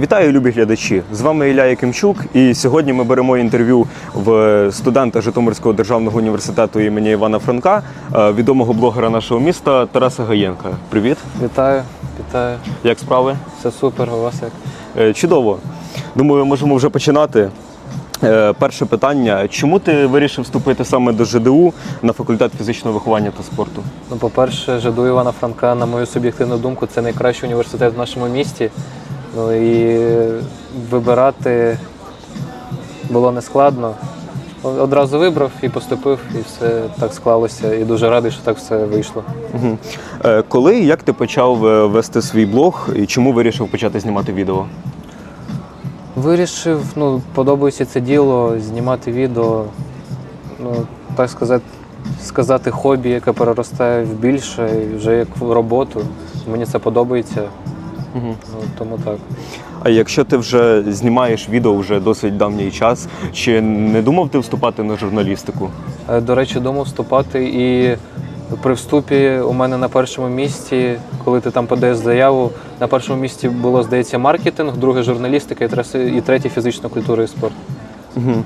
Вітаю, любі глядачі! З вами Ілля Якимчук, і сьогодні ми беремо інтерв'ю в студента Житомирського державного університету імені Івана Франка, е, відомого блогера нашого міста Тараса Гаєнка. Привіт! Вітаю, вітаю. Як справи? Все супер, у вас як? Е, Чудово. Думаю, можемо вже починати. Е, Перше питання: чому ти вирішив вступити саме до ЖДУ на факультет фізичного виховання та спорту? Ну, по-перше, ЖДУ Івана Франка, на мою суб'єктивну думку, це найкращий університет в нашому місті. Ну і вибирати було нескладно. Одразу вибрав і поступив, і все так склалося. І дуже радий, що так все вийшло. Е, Коли і як ти почав е, вести свій блог і чому вирішив почати знімати відео? Вирішив, ну, подобається це діло, знімати відео, ну, так сказати, сказати, хобі, яке переростає в більше, вже як в роботу. Мені це подобається. Ну, тому так. А якщо ти вже знімаєш відео вже досить давній час, чи не думав ти вступати на журналістику? Е, До речі, думав вступати і при вступі у мене на першому місці, коли ти там подаєш заяву, на першому місці було, здається, маркетинг, друге журналістика і третє фізична культура і спорт. Угу.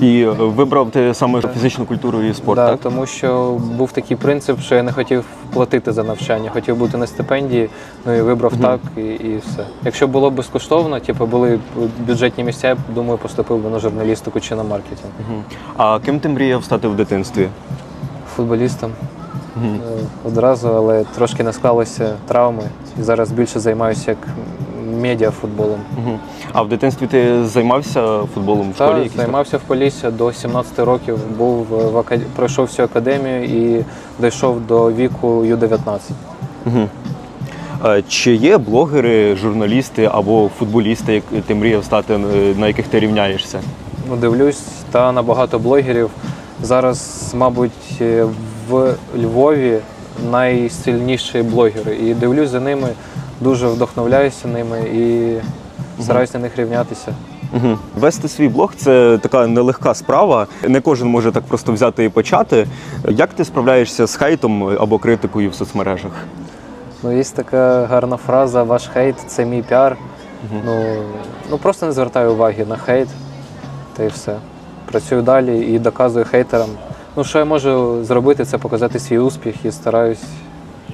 І вибрав ти саме фізичну культуру і спорт, да, так? Тому що був такий принцип, що я не хотів платити за навчання, хотів бути на стипендії, ну і вибрав Мгм. так і, і все. Якщо було безкоштовно, типу були бюджетні місця, я думаю, поступив би на журналістику чи на маркетинг. Угу. А ким ти мріяв стати в дитинстві? Футболістом. Е, одразу, але трошки не склалося травми. І зараз більше займаюся як медіафутболом. Угу. А в дитинстві ти займався футболом в школі? Так, якійсь, так? займався в Полісся до 17 років, був в ака- пройшов всю академію і дійшов до віку Ю-19. Угу. Чи є блогери, журналісти або футболісти, як ти мріяв стати, е, на яких ти рівняєшся? Ну, дивлюсь, та набагато блогерів. Зараз, мабуть, е, в Львові найсильніші блогери. І дивлюсь за ними, дуже вдохновляюся ними і стараюся на них рівнятися. Угу. Вести свій блог це така нелегка справа. Не кожен може так просто взяти і почати. Як ти справляєшся з хейтом або критикою в соцмережах? Ну, є така гарна фраза Ваш хейт це мій піар. Ну, ну просто не звертаю уваги на хейт, та й все. Працюю далі і доказую хейтерам. Ну, що я можу зробити, це показати свій успіх і стараюсь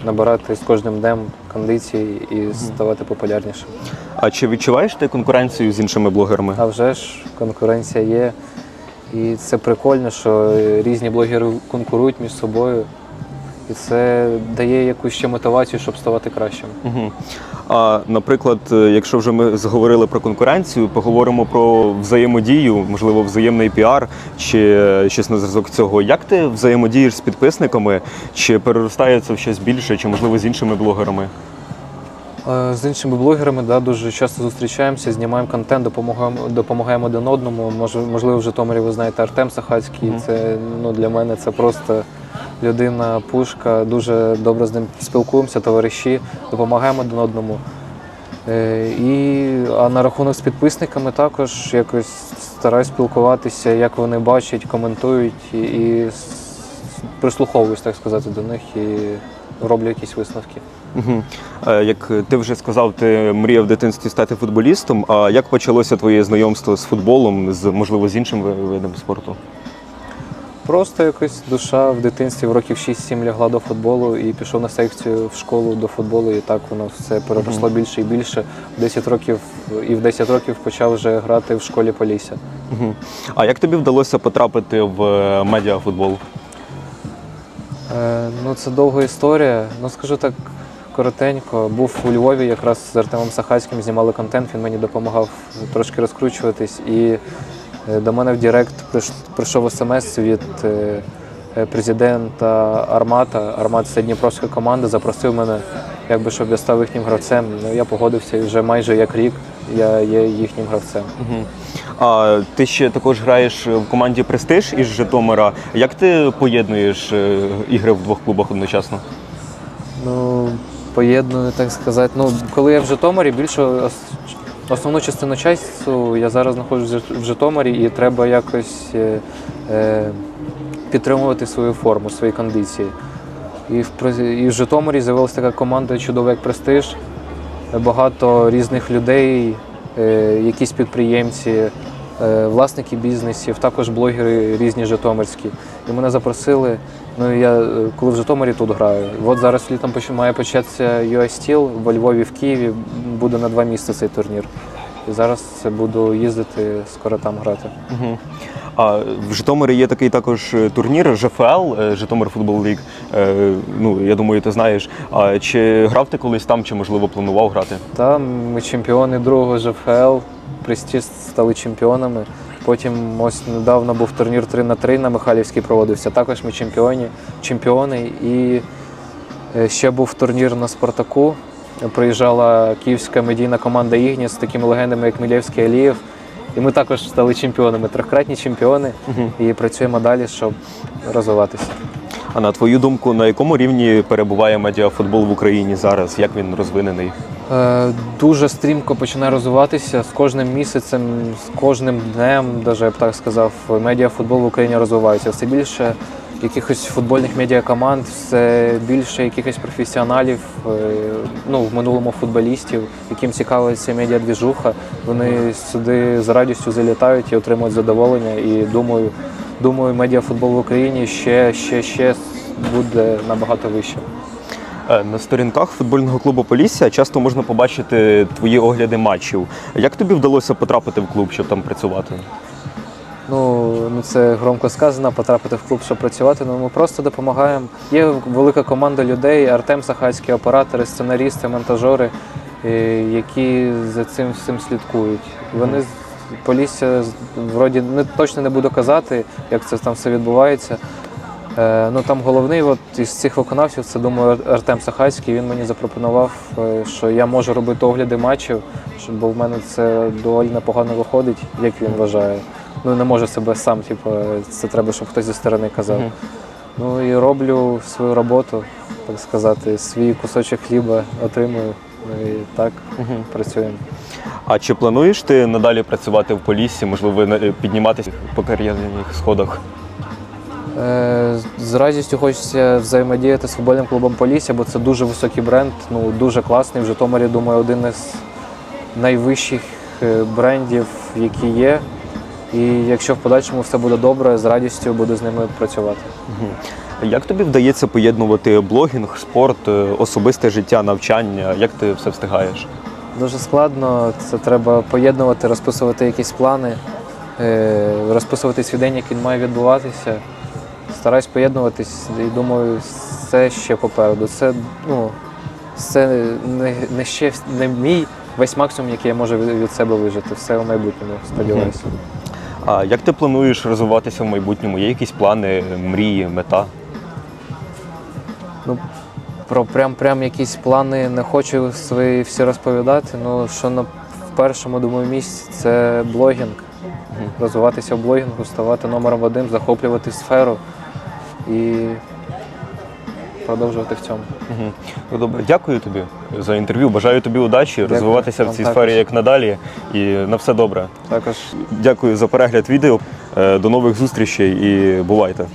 набирати з кожним днем кондиції і ставати популярнішим. А чи відчуваєш ти конкуренцію з іншими блогерами? А вже ж конкуренція є. І це прикольно, що різні блогери конкурують між собою. І це дає якусь ще мотивацію, щоб ставати кращим. Угу. А наприклад, е, якщо вже ми заговорили про конкуренцію, поговоримо про взаємодію, можливо, взаємний піар чи щось на зразок цього. Як ти взаємодієш з підписниками? Чи переростає це в щось більше, чи можливо з іншими блогерами? Е, З іншими блогерами да, дуже часто зустрічаємося, знімаємо контент, допомагаємо, допомагаємо один одному. Мож, можливо, в Житомирі ви знаєте Артем Сахацький. Мгм. Це ну, для мене це просто людина, пушка. Дуже добре з ним спілкуємося, товариші, допомагаємо один одному. Е, І, а на рахунок з підписниками також якось стараюсь спілкуватися, як вони бачать, коментують і, і прислуховуюсь, так сказати, до них і роблю якісь висновки. Угу. Як ти вже сказав, ти мріяв в дитинстві стати футболістом. А як почалося твоє знайомство з футболом, з можливо з іншим видом спорту? Просто якось душа в дитинстві в років 6-7 лягла до футболу і пішов на секцію в школу до футболу, і так воно все переросло більше і більше. В 10 років і в 10 років почав вже грати в школі Полісся. Угу. А як тобі вдалося потрапити в е, медіафутбол? Е, ну це довга історія. Ну скажу так коротенько. Був у Львові, якраз з Артемом Сахацьким знімали контент. Він мені допомагав трошки розкручуватись. І до мене в Директ прийшов смс від е, е, президента Армата. Армат це Дніпровська команда, запросив мене, якби щоб я став їхнім гравцем. Ну я погодився і вже майже як рік я є їхнім гравцем. Угу. А ти ще також граєш в команді Престиж із Житомира. Як ти поєднуєш е, ігри в двох клубах одночасно? Ну, поєдную, так сказати. Ну, коли я в Житомирі, більше основну частину часу я зараз знаходжусь в Житомирі і треба якось е, е, підтримувати свою форму, свої кондиції. І в, і в Житомирі з'явилася така команда чудова, як Престиж. багато різних людей, е, якісь підприємці, е, власники бізнесів, також блогери різні житомирські. І мене запросили. Ну я е, коли в Житомирі тут граю. От зараз літом має початися US Steel во Львові, в Києві. Буде на два місяці цей турнір. І зараз це буду їздити, скоро там грати. Угу. А в Житомирі є такий також е, турнір ЖФЛ, е, Житомир Футбол Ліг. Е, Ну, я думаю, ти знаєш. А чи грав ти колись там, чи можливо планував грати? Там ми чемпіони другого ЖФЛ, Престіж стали чемпіонами. Потім ось недавно був турнір 3 на 3 на Михайлівській проводився. Також ми чемпіоні, чемпіони. І е, ще був турнір на Спартаку. Приїжджала київська медійна команда Ігніс з такими легендами, як Мілєвський Алієв. І ми також стали чемпіонами, трьохкратні чемпіони. І працюємо далі, щоб розвиватися. А на твою думку, на якому рівні перебуває медіафутбол в Україні зараз? Як він розвинений? Е, Дуже стрімко починає розвиватися з кожним місяцем, з кожним днем, даже я б так сказав, медіафутбол в Україні розвивається. Все більше якихось футбольних медіакоманд, все більше якихось професіоналів, е, ну в минулому футболістів, яким цікавиться медіадвіжуха. Вони сюди з радістю залітають і отримують задоволення. І думаю, думаю, медіафутбол в Україні ще, ще, ще буде набагато вище. Е, На сторінках футбольного клубу Полісся часто можна побачити твої огляди матчів. Як тобі вдалося потрапити в клуб, щоб там працювати? Ну, ну це громко сказано, потрапити в клуб, щоб працювати. Ну ми просто допомагаємо. Є велика команда людей, Артем Сахацький, оператори, сценарісти, монтажери, е, які за цим всім слідкують. Вони Полісся вроді не точно не буду казати, як це там все відбувається. Е, ну там головний от, із цих виконавців це думаю Артем Сахацький. Він мені запропонував, е, що я можу робити огляди матчів, бо в мене це доволі непогано виходить, як він вважає. Ну не можу себе сам, типу, це треба, щоб хтось зі сторони казав. Ну і роблю свою роботу, так сказати, свій кусочок хліба отримую. Ну і так працюємо. А чи плануєш ти надалі працювати в Поліссі, можливо, підніматися по кар'єрних сходах? Е, З радістю хочеться взаємодіяти з футбольним клубом Полісся, бо це дуже високий бренд, ну дуже класний. В Житомирі, думаю, один із найвищих е, брендів, які є. І якщо в подальшому все буде добре, з радістю буду з ними працювати. Як тобі вдається поєднувати блогінг, спорт, е, особисте життя, навчання? Як ти все встигаєш? Дуже складно, це треба поєднувати, розписувати якісь плани, е, розписувати свій день, як він має відбуватися. Стараюсь поєднуватись і думаю, це ще попереду. Це, ну, це не, не ще не мій весь максимум, який я можу від, від себе вижити. Все у майбутньому, сподіваюся. А як ти плануєш розвиватися в майбутньому? Є якісь плани, мрії, мета? Ну, про прям, прям якісь плани не хочу свої всі розповідати. Ну, що на в першому, думаю, місці це блогінг. Розвиватися в блогінгу, ставати номером один, захоплювати сферу і продовжувати в цьому. Угу. Добре, дякую тобі за інтерв'ю. Бажаю тобі удачі, розвиватися в цій також. сфері як надалі. І на все добре. Також Дякую за перегляд відео. Е, До нових зустрічей і бувайте.